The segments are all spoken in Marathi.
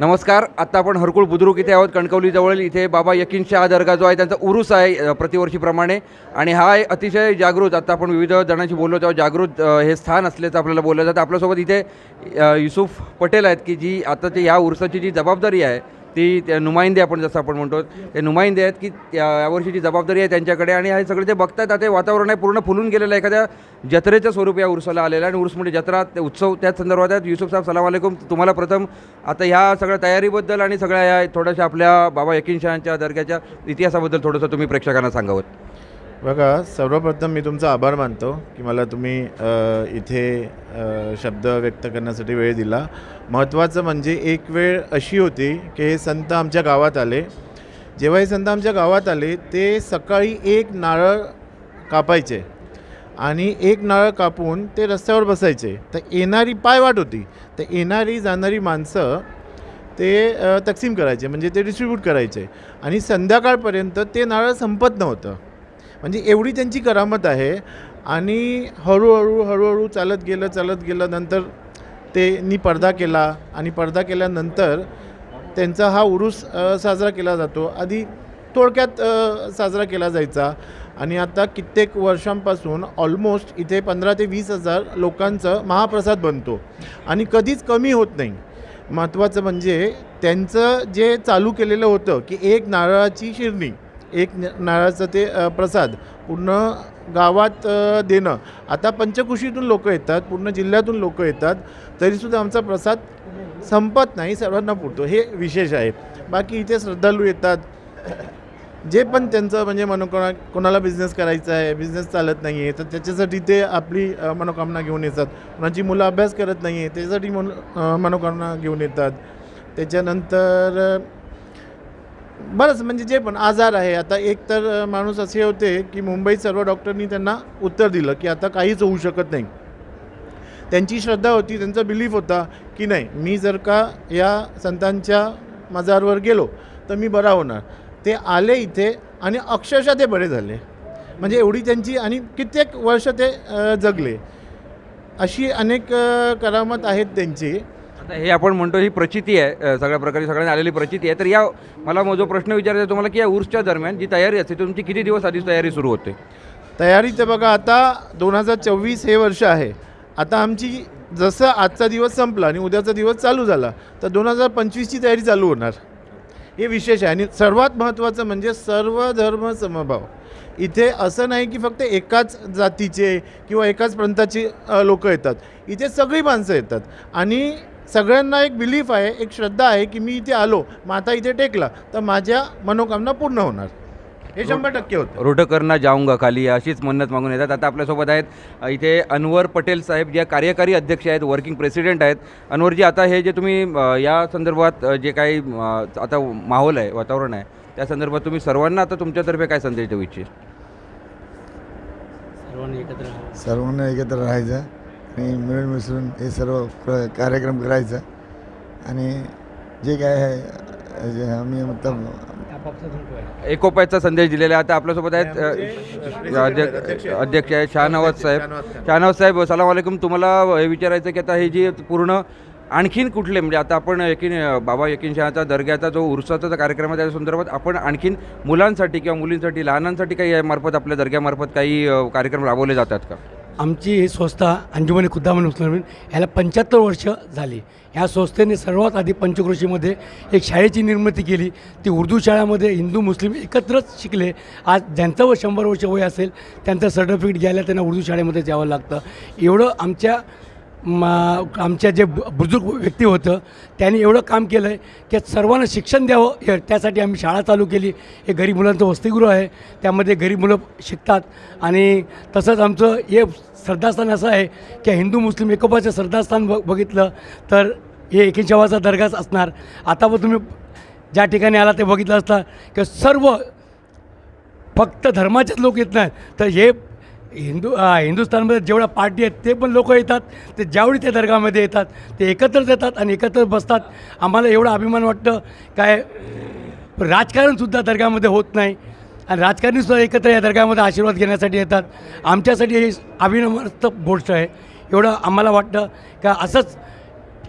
नमस्कार आता आपण हरकुळ बुद्रुक इथे आहोत कणकवलीजवळ इथे बाबा यकीन शाह दर्गा जो आहे त्यांचा उरूस आहे प्रतिवर्षीप्रमाणे. आणि हा अतिशय जागृत आता आपण विविध जणांशी बोललो तेव्हा जागृत हे स्थान असल्याचं आपल्याला बोललं जातं. आपल्यासोबत इथे युसुफ पटेल आहेत की जी आता ते ह्या उरसाची जी जबाबदारी आहे ती त्या नुमाइंदे आपण जसं आपण म्हणतो ते नुमाइंदे आहेत की त्या यावर्षी जी जबाबदारी आहे त्यांच्याकडे आणि हे सगळे ते बघतात आता वातावरण आहे पूर्ण फुलून गेलेलं आहे. एखाद्या जत्रेचं स्वरूप या उर्साला आलेलं आहे आणि उर्स म्हणजे जत्रा ते उत्सव त्याच संदर्भात आहेत. युसुफ साहेब सलाम अलैकुम. तुम्हाला प्रथम आता ह्या सगळ्या तयारीबद्दल आणि सगळ्या या थोड्याशा आपल्या बाबा यकीन शहांच्या दर्ग्याच्या इतिहासाबद्दल थोडंसं तुम्ही प्रेक्षकांना सांगावं. बघा सर्वप्रथम मी तुमचा आभार मानतो की मला तुम्ही इथे शब्द व्यक्त करण्यासाठी वेळ दिला. महत्त्वाचं म्हणजे एक वेळ अशी होती की हे संत आमच्या गावात आले. जेव्हा हे संत आमच्या गावात आले ते सकाळी एक नारळ कापायचे आणि एक नारळ कापून ते रस्त्यावर बसायचे. तर येणारी पायवाट होती. तर येणारी जाणारी माणसं ते तक्सीम करायचे म्हणजे ते डिस्ट्रीब्यूट करायचे. आणि संध्याकाळपर्यंत ते नारळ संपत नव्हतं. म्हणजे एवढी त्यांची करामत आहे आणि हळूहळू हळूहळू चालत गेलं चालत गेलं नंतर त्यांनी पडदा केला आणि पडदा केल्यानंतर त्यांचा हा उरूस साजरा केला जातो. आधी थोडक्यात साजरा केला जायचा आणि आता कित्येक वर्षांपासून ऑलमोस्ट इथे पंधरा ते वीस हजार लोकांचं महाप्रसाद बनतो आणि कधीच कमी होत नाही. महत्त्वाचं म्हणजे त्यांचं जे चालू केलेलं होतं की एक नारळाची शिरणी एक नारळाचं ते प्रसाद पूर्ण गावात देणं. आता पंचकुशीतून लोक येतात पूर्ण जिल्ह्यातून लोक येतात तरीसुद्धा आमचा प्रसाद संपत नाही सर्वांना पुरतो. हे विशेष आहे. बाकी इथे श्रद्धाळू येतात. जे पण त्यांचं म्हणजे मनोकामना कोणाला बिझनेस करायचा आहे बिझनेस चालत नाही आहे तर त्याच्यासाठी ते आपली मनोकामना घेऊन येतात. कोणाची मुलं अभ्यास करत नाही आहे त्याच्यासाठी मन मनोकामना घेऊन येतात. त्याच्यानंतर बरंच म्हणजे जे पण आजार आहे आता एक तर माणूस असे होते की मुंबईत सर्व डॉक्टरनी त्यांना उत्तर दिलं की आता काहीच होऊ शकत नाही. त्यांची श्रद्धा होती त्यांचा बिलीफ होता की नाही मी जर का या संतांच्या मजारवर गेलो तर मी बरा होणार. ते आले इथे आणि अक्षरशः ते बरे झाले. म्हणजे एवढी त्यांची आणि कित्येक वर्ष ते जगले. अशी अनेक करामत आहेत त्यांची. आता हे आपण म्हणतो ही प्रचिती आहे सगळ्या प्रकारे सगळ्यांनी आलेली प्रचिती आहे. तर या मला जो प्रश्न विचारायचा आहे तुम्हाला की या उर्सच्या दरम्यान जी तयारी असते तुमची किती दिवस आधीच तयारी सुरू होते? तयारी तर बघा आता दोन हजार चोवीस हे वर्ष आहे. आता आमची जसं आजचा दिवस संपला आणि उद्याचा दिवस चालू झाला तर दोन हजार पंचवीसची तयारी चालू होणार. हे विशेष आहे. आणि सर्वात महत्त्वाचं म्हणजे सर्व धर्म समभाव. इथे असं नाही की फक्त एकाच जातीचे किंवा एकाच पंथाची लोक येतात. इथे सगळी माणसं येतात. आणि सगळ्यांना एक बिलीफ आहे एक श्रद्धा आहे की मी इथे आलो माता इथे टेकला तर माझ्या मनोकामना पूर्ण होणार. हे शंभर टक्के होतं. रोडकरना जाऊंगा खाली अशीच मन्नत मागून येतात. आता आपल्यासोबत आहेत इथे अनवर पटेल साहेब जे कार्यकारी अध्यक्ष आहेत वर्किंग प्रेसिडेंट आहेत. अनवरजी आता हे जे तुम्ही या संदर्भात जे काही आता माहोल आहे वातावरण आहे त्या संदर्भात तुम्ही सर्वांना आता तुमच्यातर्फे काय संदेश देऊ इच्छित सर्वांनी एकत्र सर्वांना एकत्र राहायचं आणि मिळून मिसळून हे सर्व प्र कार्यक्रम करायचा. आणि जे काय आहे जे आम्ही मतलब एकोपायचा एकोप्याचा संदेश दिलेला आहे. आता आपल्यासोबत आहेत अध्यक्ष अध्यक्ष आहेत शहानवाज साहेब. शहानवाज साहेब सलाम वालेकुम तुम्हाला हे विचारायचं की आता हे जी पूर्ण आणखीन कुठले म्हणजे आता आपण यकीन बाबा यकीन शहाचा दर्ग्याचा जो उर्साचा कार्यक्रम आहे त्या संदर्भात आपण आणखीन मुलांसाठी किंवा मुलींसाठी लहानांसाठी काही यामार्फत आपल्या दर्ग्यामार्फत काही कार्यक्रम राबवले जातात का? आमची ही संस्था अंजुमनी खुद्दामन मुस्लिमीन ह्याला पंच्याहत्तर वर्ष झाली. ह्या संस्थेने सर्वात आधी पंचकृषीमध्ये एक शाळेची निर्मिती केली. ती उर्दू शाळामध्ये हिंदू मुस्लिम एकत्रच शिकले. आज ज्यांचं व शंभर वर्ष वय असेल त्यांचं सर्टिफिकेट घ्यायला त्यांना उर्दू शाळेमध्ये जावं लागतं. एवढं आमच्या मा आमच्या जे बुजुर्ग व्यक्ती होतं त्यांनी एवढं काम केलं आहे की सर्वांना शिक्षण द्यावं हे त्यासाठी आम्ही शाळा चालू केली. हे गरीब मुलांचं वसतिगृह आहे त्यामध्ये गरीब मुलं शिकतात. आणि तसंच आमचं हे श्रद्धास्थान असं आहे की हिंदू मुस्लिम एकोपाचं श्रद्धास्थान ब बघितलं तर हे एकेचावाचा दर्गाच असणार. आता पण तुम्ही ज्या ठिकाणी आला ते बघितलं असता की सर्व फक्त धर्माचेच लोक येत नाहीत. तर हे हिंदू हिंदुस्थानमध्ये जेवढ्या पार्टी आहेत ते पण लोक येतात. ते ज्यावेळी त्या दर्गामध्ये येतात ते एकत्रच येतात आणि एकत्र बसतात. आम्हाला एवढा अभिमान वाटतं. काय राजकारणसुद्धा दर्गामध्ये होत नाही. आणि राजकारणीसुद्धा एकत्र या दर्गामध्ये आशीर्वाद घेण्यासाठी येतात. आमच्यासाठी हे अभिनवस्त गोष्ट आहे. एवढं आम्हाला वाटतं. का असंच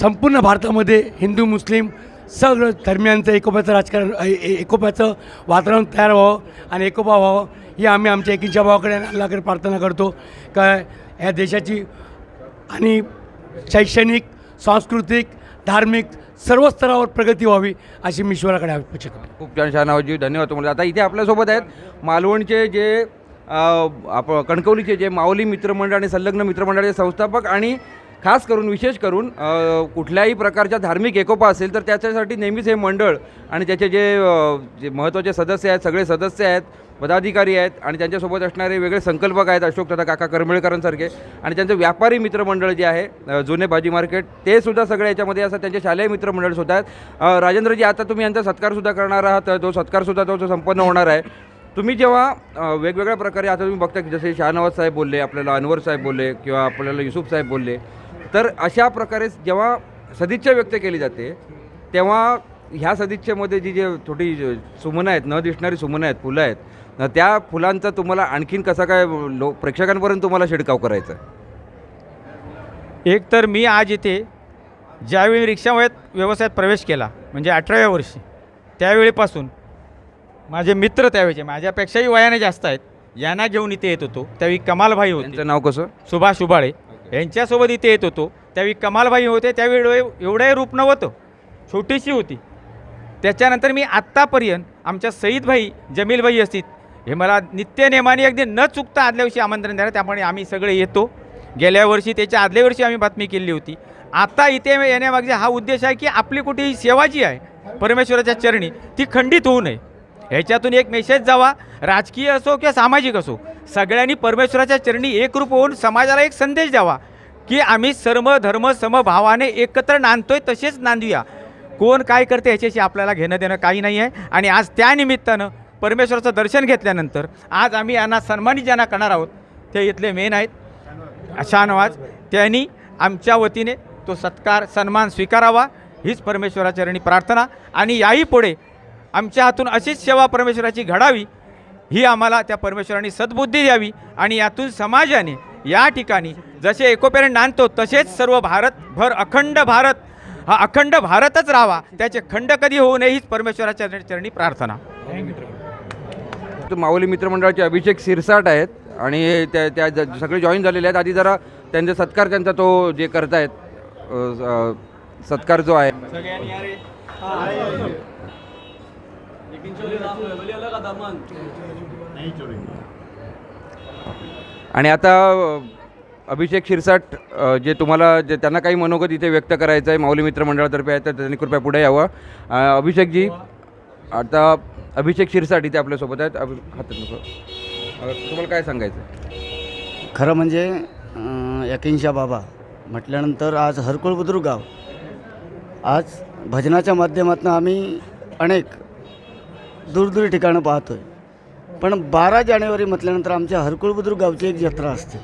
संपूर्ण भारतामध्ये हिंदू मुस्लिम सगळं धर्मियांचं एकोप्याचं राजकारण ए- एकोप्याचं वातावरण तयार व्हावं आणि एकोपा व्हावं ही आम्ही आमच्या एकीच्या भावाकडे अल्लाकडे प्रार्थना करतो. का ह्या देशाची आणि शैक्षणिक सांस्कृतिक धार्मिक सर्व स्तरावर प्रगती व्हावी अशी मी ईश्वराकडे अपेक्षा करतो. खूप छान शहानावजी धन्यवाद तुम्हाला. आता इथे आपल्यासोबत आहेत मालवणचे जे आप कणकवलीचे जे माऊली मित्रमंडळ आणि संलग्न मित्रमंडळाचे संस्थापक आणि खास करून विशेष करून कुठल्याही प्रकारच्या धार्मिक एकोपा असेल तर त्याच्यासाठी नेहमीच हे मंडळ आणि त्याचे जे जे महत्त्वाचे सदस्य आहेत सगळे सदस्य आहेत पदाधिकारी आहेत आणि त्यांच्यासोबत असणारे वेगळे संकल्पक आहेत अशोक तथा काका करमिळकरांसारखे आणि त्यांचं व्यापारी मित्रमंडळ जे आहे जुने भाजी मार्केट ते सुद्धा सगळे याच्यामध्ये असतात. त्यांचे शालेय मित्रमंडळ सुद्धा आहेत. राजेंद्रजी आता तुम्ही यांचा सत्कारसुद्धा करणार आहात. तो सत्कारसुद्धा तो जो संपन्न होणार आहे. तुम्ही जेव्हा वेगवेगळ्या प्रकारे आता तुम्ही बघता की जसे शाहनवाज साहेब बोलले आपल्याला अनवर साहेब बोलले किंवा आपल्याला युसुफ साहेब बोलले तर अशा प्रकारे जेव्हा सदिच्छा व्यक्त केली जाते तेव्हा ह्या सदिच्छेमध्ये जी जे छोटी सुमनं आहेत न दिसणारी सुमनं आहेत फुलं आहेत त्या फुलांचा तुम्हाला आणखीन कसा काय लो प्रेक्षकांपर्यंत तुम्हाला शिडकाव करायचा? एक तर मी आज इथे ज्यावेळी रिक्षावयात व्यवसायात प्रवेश केला म्हणजे अठराव्या वर्षी त्यावेळीपासून माझे मित्र त्यावेळेचे माझ्यापेक्षाही वयाने जास्त आहेत यांना घेऊन इथे येत होतो. त्यावेळी कमालभाई होते. त्यांचं नाव कसं? सुभाष उबाळे. यांच्यासोबत इथे येत होतो. त्यावेळी कमालबाई होते. त्यावेळी एवढंही रूप नव्हतं छोटीशी होती. त्याच्यानंतर मी आत्तापर्यंत आमच्या सईदभाई जमीलभाई असतील हे मला नित्यनेमाने अगदी न चुकता आदल्या वर्षी आमंत्रण द्यायला त्यामुळे आम्ही सगळे येतो. गेल्या वर्षी त्याच्या आदल्या वर्षी आम्ही बातमी केली होती. आता इथे येण्यामागचा हा उद्देश आहे की आपली कुठेही सेवा जी आहे परमेश्वराच्या चरणी ती खंडित होऊ नये. ह्याच्यातून एक मेसेज जावा. राजकीय असो किंवा सामाजिक असो सगळ्यांनी परमेश्वराच्या चरणी एकरूप होऊन समाजाला एक संदेश द्यावा की आम्ही सर्व धर्म समभावाने एकत्र नांदतोय तसेच नांदूया. कोण काय करते ह्याच्याशी आपल्याला घेणं देणं काही नाही आहे. आणि आज त्यानिमित्तानं परमेश्वराचं दर्शन घेतल्यानंतर आज आम्ही यांना सन्मानित ज्यांना करणार आहोत ते इथले मेन आहेत. शाहनवाज त्यांनी आमच्या वतीने तो सत्कार सन्मान स्वीकारावा. हीच परमेश्वराचरणी प्रार्थना. आणि याही पुढे आमच्या हातून अशीच सेवा परमेश्वराची घडावी ही आम्हाला त्या परमेश्वराने सद्बुद्धी द्यावी आणि यातून समाजाने या ठिकाणी जसे एकोप्याने नांदतो तसेच सर्व भारतभर अखंड भारत हा अखंड भारतच राहावा त्याचे खंड कधी होऊ नये हीच परमेश्वराच्या चरणी प्रार्थना. तर माऊली मित्रमंडळाचे अभिषेक सिरसाट आहेत आणि त्या त्या ज- सगळे जॉईन झालेले आहेत. आधी जरा त्यांचा सत्कार त्यांचा तो जे करतायत सत्कार जो आहे. आणि आता अभिषेक शिरसाट जे तुम्हाला जे त्यांना काही मनोगत इथे व्यक्त करायचं आहे माऊली मित्र मंडळातर्फे आहे तर त्यांनी कृपया पुढे यावं. अभिषेकजी आता अभिषेक शिरसाट इथे आपल्यासोबत आहेत. अभि तुम्हाला काय सांगायचं खरं म्हणजे यकिनशा बाबा म्हटल्यानंतर आज हरकुळ बुद्रुक गाव. आज भजनाच्या माध्यमातून आम्ही अनेक दूरदूर ठिकाणं पाहतो आहे पण बारा जानेवारी म्हटल्यानंतर आमच्या हरकुळ बुद्रुक गावची एक जत्रा असते.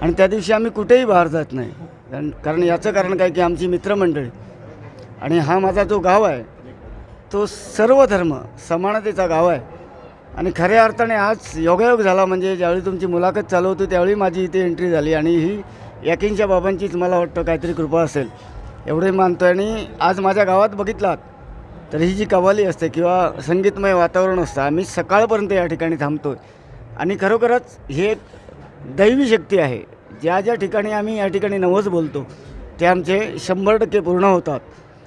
आणि त्या दिवशी आम्ही कुठेही बाहेर जात नाही. कारण कारण याचं कारण काय की आमची मित्रमंडळी. आणि हा माझा जो गाव आहे तो सर्व धर्म समानतेचा गाव आहे. आणि खऱ्या अर्थाने आज योगायोग झाला म्हणजे ज्यावेळी तुमची मुलाखत चालू होती त्यावेळी माझी इथे एंट्री झाली. आणि ही याकिनच्या बाबांचीच मला वाटतं काहीतरी कृपा असेल. एवढे मानतो आणि आज माझ्या गावात बघितलात तर ही जी कवाली असते किंवा संगीतमय वातावरण असतं आम्ही सकाळपर्यंत या ठिकाणी थांबतो आहे आणि खरोखरच हे एक दैवी शक्ती आहे. ज्या ज्या ठिकाणी आम्ही या ठिकाणी नवस बोलतो ते आमचे शंभर टक्के पूर्ण होतात.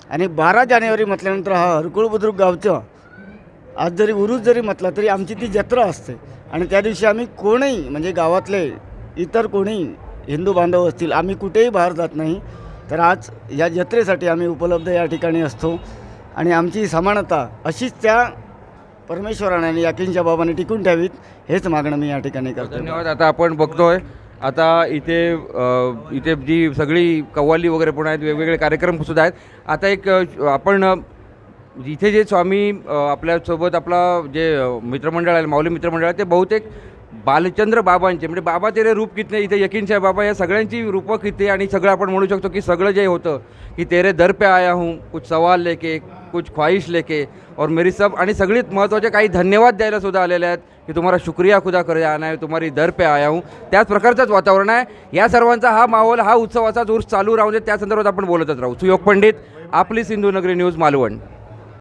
आणि बारा जानेवारी म्हटल्यानंतर हा हरकुळ बुद्रुक गावचं आज जरी उरूस जरी म्हटला तरी आमची ती जत्रा असते. आणि त्या दिवशी आम्ही कोणीही म्हणजे गावातले इतर कोणीही हिंदू बांधव असतील आम्ही कुठेही बाहेर जात नाही. तर आज या जत्रेसाठी आम्ही उपलब्ध या ठिकाणी असतो. आणि आमची समानता अशीच त्या परमेश्वराने आणि याकींच्या बाबाने टिकून ठेवीत हेच मागणं मी या ठिकाणी करतो धन्यवाद. आता आपण बघतोय आता इथे अ, इथे जी सगळी कव्वाली वगैरे पण आहेत वेगवेगळे कार्यक्रम सुद्धा आहेत. आता एक अ, आपण अ, इथे जे स्वामी अ, आपल्यासोबत आपला जे अ, मित्रमंडळ आहे माऊली मित्रमंडळ आहे ते बहुतेक बालचंद्र बाबांचे म्हणजे बाबा तेरे रूप कितने इथे यकीनशाह बाबा या सगळ्यांची रूपं किती आणि सगळं आपण म्हणू शकतो की सगळं जे होतं की तेरे दर पे आया हूँ कुछ सवाल लेके कुछ ख्वाहिश लेके और मेरी सब आणि सगळीत महत्त्वाचे काही धन्यवाद द्यायला सुद्धा आलेले आहेत की तुम्हाला शुक्रिया खुदा करे आना है तुम्हारी दर पे आया हूँ. त्याच प्रकारचंच वातावरण आहे. या सर्वांचा हा माहोल हा उत्सवाचा जोर चालू राहू दे त्या संदर्भात आपण बोलतच राहू. सुयोग पंडित आपली सिंधुनगरी न्यूज मालवण.